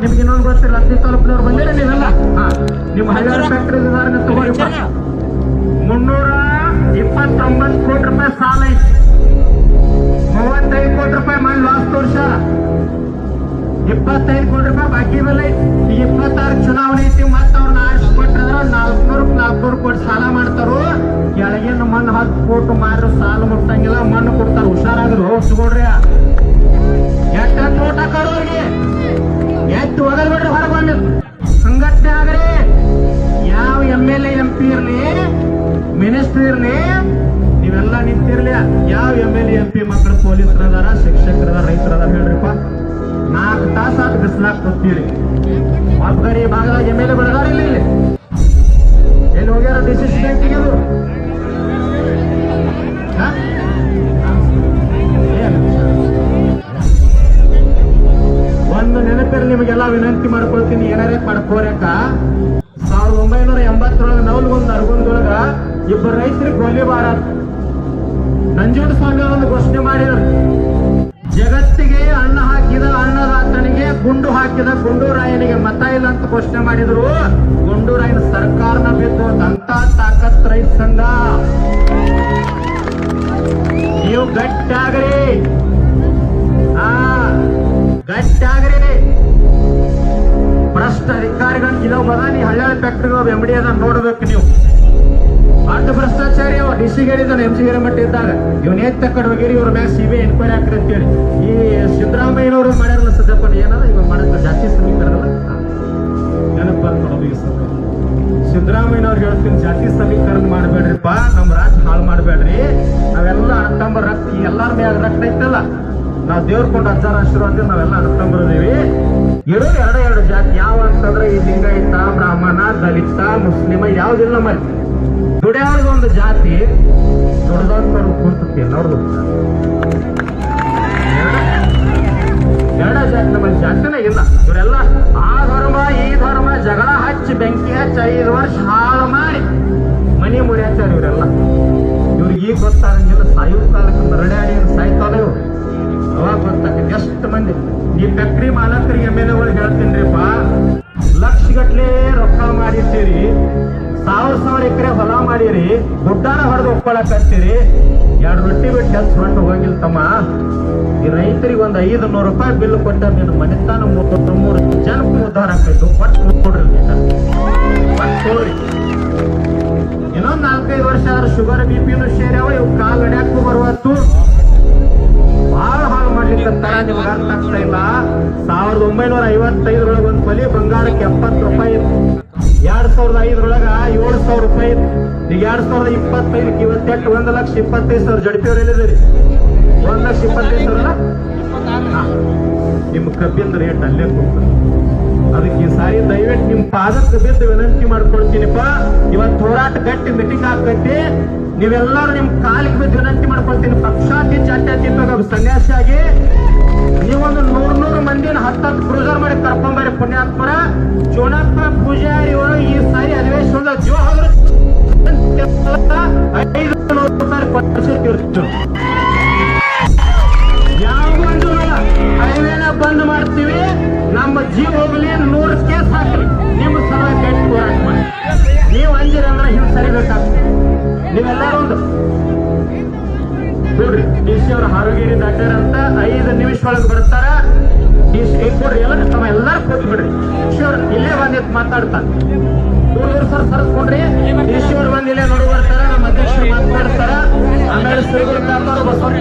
ನಿಮ್ಗೆ ಇನ್ನೊಂದು ಗೊತ್ತಿಲ್ಲ ಹತ್ತಿ ತಾಲೂಕಿನವ್ರು ಬಂದಿರ ನೀವೆಲ್ಲ? ನಿಮ್ಮ ಹೈವೇರ್ ಫ್ಯಾಕ್ಟ್ರಿ ತಗೋರಿಪ್ಪ ಮುನ್ನೂರ ಇಪ್ಪತ್ತೊಂಬತ್ತು ಕೋಟಿ ರೂಪಾಯಿ ಸಾಲ ಐತಿ. ಮೂವತ್ತೈದು ಕೋಟಿ ರೂಪಾಯಿ ಮಾಡಿ ಲಾಸ್ ವರ್ಷ ಇಪ್ಪತ್ತೈದು ಕೋಟಿ ರೂಪಾಯಿ ಬಾಕಿ ಬೆಲೆ ಐತಿ. ಇಪ್ಪತ್ತಾರು ಚುನಾವಣೆ ಐತಿ ಮತ್ತೆ ಅವ್ರನ್ನ ಆರಿಸ್ಕೊಟ್ರ ನಾಲ್ಕುನೂರು ನಾಲ್ಕುನೂರು ಕೋಟಿ ಸಾಲ ಮಾಡ್ತಾರೋ? ಕೆಳಗಿನ ಮಣ್ಣು ಹತ್ತು ಕೋಟಿ ಮಾರು ಸಾಲ ಮುಟ್ಟಂಗಿಲ್ಲ ಮಣ್ಣು ಕೊಡ್ತಾರ. ಹುಷಾರಾಗ್ರು ಹೋಗ್ಸ್ಕೊಡ್ರಿ ಎಟ್ಟ ನೋಟ ಅವ್ರಿಗೆ ಎತ್ತು ಒಗಲ್ ಬಿಡ್ರಿ ಹೊರಗೆ ಬಂದು. ಸಂಘಟನೆ ಆಗ್ರಿ ಯಾವ M L A M P ಇರ್ಲಿ ಮಿನಿಸ್ಟರ್ ಇರ್ಲಿ, ನೀವೆಲ್ಲ ನಿಂತಿರ್ಲಿ. ಯಾವ ಎಂ ಎಲ್ ಎಂ ಪಿ ಮಕ್ಕಳು ಪೊಲೀಸರ ಅದಾರ ಶಿಕ್ಷಕರ ರೈತರ ರೈತರು ಅದಾರ ಹೇಳ್ರಿಪ್ಪ. ನಾಲ್ಕು ತಾಸು ಬಿಸಿಲಾಕ್ ಕೊಡ್ತೀರಿ ಕೂತೀರಿ ಒಬ್ಬಗರಿ ಭಾಗದಾಗ ಎಂ ಎಲ್ ಎ ವಿನಂತಿ ಮಾಡ್ಕೊಳ್ತೀನಿ, ಏನಾರೇ ಮಾಡ್ಕೋರ್ಯಾಕ ಸಾವಿರದ ಒಂಬೈನೂರ ಎಂಬತ್ತರೊಳಗ ನವಲ್ಗೊಂದು ಅರ್ಗೊಂದೊಳಗ ಇಬ್ಬರು ರೈತರಿಗೆ ಗೋಲಿಬಾರ ನಂಜುಂಡ ಸ್ವಾಮಿ ಒಂದು ಘೋಷಣೆ ಮಾಡಿದ್ರು. ಜಗತ್ತಿಗೆ ಅನ್ನ ಹಾಕಿದ ಅನ್ನದಾತನಿಗೆ ಗುಂಡು ಹಾಕಿದ ಗುಂಡೂರಾಯನಿಗೆ ಮತ ಇಲ್ಲ ಅಂತ ಘೋಷಣೆ ಮಾಡಿದ್ರು. ಒಬ್ಬ ಎಂ ಡಿ ಅದ ನೋಡ್ಬೇಕು ನೀವು. ಅಡ್ಡ ಭ್ರಷ್ಟಾಚಾರಿ ಅವ ಡಿ ಸಿ ಹೇಳಿದಾನೆ ಎಂ ಸಿ ಹಿರೇಮಠ ಇದ್ದಾಗ ಇವನ್ ಏನ್ ತಕ್ಕಡ್ ಹೋಗಿರಿ, ಇವ್ರ ಮ್ಯಾಗ ಸಿ ಬಿ ಎನ್ಕ್ವೈರಿ ಹಾಕ್ರಿ ಅಂತೇಳಿ. ಈ ಸಿದ್ದರಾಮಯ್ಯನವರು ಮಾಡ್ಯಾರಲ್ಲ ಸದ್ಯಪ್ಪ ಏನದ? ಇವಾಗ ಮಾಡಕ್ಕ ಜಾತಿ ಸಮೀಕರಣ ನೆನಪು ಬಂದು ನೋಡೋದು ಸಿದ್ದರಾಮಯ್ಯನವ್ರು ಹೇಳ್ತೀನಿ ಜಾತಿ ಸಮೀಕರಣ ಮಾಡಬೇಡ್ರಿಪ್ಪ ನಮ್ಮ ರಾಜ್ಯ ಹಾಳು ಮಾಡಬೇಡ್ರಿ. ನಾವೆಲ್ಲ ಅಣ್ಣತಂಬ ರಕ್ತ, ಎಲ್ಲಾರ ಮ್ಯಾಗ ರಕ್ತ ಐತಲ್ಲ. ನಾವು ದೇವ್ರ ಕೊಂಡು ಹಜಾರ ಆಶೀರ್ವಾದ ನಾವೆಲ್ಲ ಅಣ್ಣತಂಬರದೇವಿ ಇರೋದು ಎರಡು ಎರಡು ಜಾತಿ. ಯಾವ ಅಂತಂದ್ರೆ ಈ ಲಿಂಗಾಯತ ಬ್ರಾಹ್ಮಣ, ದಲಿತ, ಮುಸ್ಲಿಮ ಯಾವ್ದಿಲ್ಲ ಮತ್ತೆ ದುಡಿಯೋರ್ದು ಒಂದು ಜಾತಿ ದುಡ್ದವ್ರು ಕೂರ್ತತಿ ಎಲ್ಲರದು. ಎರಡ ಜಾತಿ ನಮ್ಮಲ್ಲಿ ಜಾತಿನೇ ಇಲ್ಲ. ಇವರೆಲ್ಲ ಆ ಧರ್ಮ, ಈ ಧರ್ಮ, ಜಗಳ ಹಚ್ಚಿ, ಬೆಂಕಿ ಹಚ್ಚಿ, ಐದು ವರ್ಷ ಹಾಳು ಮಾಡಿ ಮನಿ ಮುರಿಯಾಚಾರ ಇವರೆಲ್ಲ. ಇವ್ರಿಗೆ ಈಗ ಗೊತ್ತಾಗಂಗಿಲ್ಲ ಸಾಯೋ ಕಾಲಕ್ಕೆ ನರಡ್ಯಾಡಿ ಸಾಯ್ತಾನೆ ಇವ್ರು. ಅವಾಗ ಗೊತ್ತಾಗ್ತದೆ ಎಷ್ಟು ಮಂದಿ? ಈ ಫ್ಯಾಕ್ಟ್ರಿ ಮಾಲಕರಿಗೆ ಎಂ ಎಲ್ ಎಗಳು ಹೇಳ್ತೀನ್ರಿಪ್ಪ. ಲಕ್ಷ ಗಟ್ಲೆ ರೊಕ್ಕ ಮಾಡಿರ್ತೀರಿ ಸಾವಿರ ಸಾವಿರ ಎಕರೆ ಹೊಲ ಮಾಡಿರಿ. ಗುಡ್ಡಾನ ಹೊಡೆದು ಒಪ್ಕೊಳಕತ್ತೀರಿ. ಎರಡು ರೊಟ್ಟಿ ಬಿಟ್ಟು ಕೆಲಸ ಹೊಂಟು ಹೋಗಿಲ್ಲ ತಮ್ಮ. ಈ ರೈತರಿಗೆ ಒಂದು ಐದು ನೂರು ರೂಪಾಯಿ ಬಿಲ್ ಕೊಟ್ಟ ನೀನು ಮನೆತಾನ ಮೂರು ಜನಕ್ಕೆ ಉದ್ಧಾರ ಆಗ್ತೈತು ಕೊಟ್ಟು ಕೊಡ್ರಿ ಕೊಡ್ರಿ. ಇನ್ನೊಂದು ನಾಲ್ಕೈದು ವರ್ಷ ಆದ್ರೆ ಶುಗರ್, ಬಿ ಪಿನು ಸೇರ್ಯಾವ ಇವು ಕಾಲು ಅಡ್ಯಾಕು ಬರುವತ್ತು ನಿಮ್ಗೆ ಅರ್ಥ ಆಗ್ತಾ ಇಲ್ಲ ಸಾವಿರದ ಒಂಬೈನೂರ ಐವತ್ತೈದರೊಳಗೆ ಒಂದು ಬಲಿ, ಬಂಗಾರಕ್ಕೆ ಎಪ್ಪತ್ತು ರೂಪಾಯಿ ಇತ್ತು. ಎರಡ್ ಸಾವಿರದ ಐದರೊಳಗ ಏಳು ಸಾವಿರ ರೂಪಾಯಿ ಇತ್ತು. ಈಗ ಎರಡ್ ಸಾವಿರದ ಇಪ್ಪತ್ತೈದಕ್ಕೆ ಇವತ್ತೆಟ್ಟು ಒಂದು ಲಕ್ಷ ಇಪ್ಪತ್ತೈದು ಸಾವಿರ ಜಡ್ಪಿಯವ್ರು ಎಲ್ಲಿದ್ದೀರಿ ಒಂದ್ ಲಕ್ಷ ಇಪ್ಪತ್ತೈದು ಸಾವಿರ ಹಾ. ನಿಮ್ಮ ಕಬ್ಬಿಂದ ರೇಟ್ ಅಲ್ಲೇ ಕೊಡ್ತಾರೆ ಅದಕ್ಕೆ ಈ ಸಾರಿ ದಯವಿಟ್ಟು ನಿಮ್ ಪಾದಕ್ಕೆ ಬಿದ್ದು ವಿನಂತಿ ಮಾಡ್ಕೊಳ್ತೀನಿಪ್ಪ ಇವತ್ತು ಹೋರಾಟ ಗಟ್ಟಿ ಮೀಟಿಂಗ್ ಹಾಕೈತಿ ನೀವೆಲ್ಲರೂ ನಿಮ್ ಕಾಲಿಗೆ ಕರ್ಕೊಂಬರಿ ಪುಣ್ಯಾತ್ಮರ ಜೋನಪ್ಪ ಪೂಜಾರಿ ಅವರು ಈ ಸಾರಿ ಅಧಿವೇಶನದ ಜೀವ ಹೋದ್ರು. ಐದು ನೂರು ರೂಪಾಯಿ ಕೊಟ್ಟಿರ್ತೀವಿ ಯಾವ ಹೈವೇನ ಬಂದ್ ಮಾಡ್ತೀವಿ. ನಮ್ಮ ಜೀವ ಹೋಗ್ಲಿ ನೂರು ಕೇಸ್ ಹಾಕ್ರಿ ನಿಮ್ಮ ಸಲ ಗಟ್ಟಿ ಹೋರಾಟ ಮಾಡಿ. ನೀವು ಅಂದಿರಂದ್ರೆ ಹಿಂದೆ ಸರಿಬೇಕಾಗ್ತದೆ ನೀವೆಲ್ಲರೂ ಒಂದು ನೋಡ್ರಿ ಡಿ ಸಿ ಅವ್ರ ಆರೋಗ್ಯ ದಾಟ್ಯಾರ ಅಂತ ಐದು ನಿಮಿಷ ಒಳಗೆ ಬರ್ತಾರ. ಡಿ ಸ್ಟೇಟ್ ಕೊಡ್ರಿ ಎಲ್ಲ ತಮ್ಮ ಎಲ್ಲಾರು ಕೊಟ್ಟು ಬಿಡ್ರಿ. ಡಿ ಸಿ ಅವ್ರು ಇಲ್ಲೇ ಬಂದಿತ್ತು ಮಾತಾಡ್ತಾನೆ ಮೂರು ಸರ್ ಸರ್ಸ್ಕೊಂಡ್ರಿ. ಈಶ್ವರ್ ಬಂದ್ ಇಲ್ಲೇ ನೋಡಿ ಬರ್ತಾರ ನಮ್ಮ ಅಧ್ಯಕ್ಷರು ಮಾತಾಡ್ತಾರ. ಆಮೇಲೆ ಶ್ರೀಗುರು ಬಸವಂತ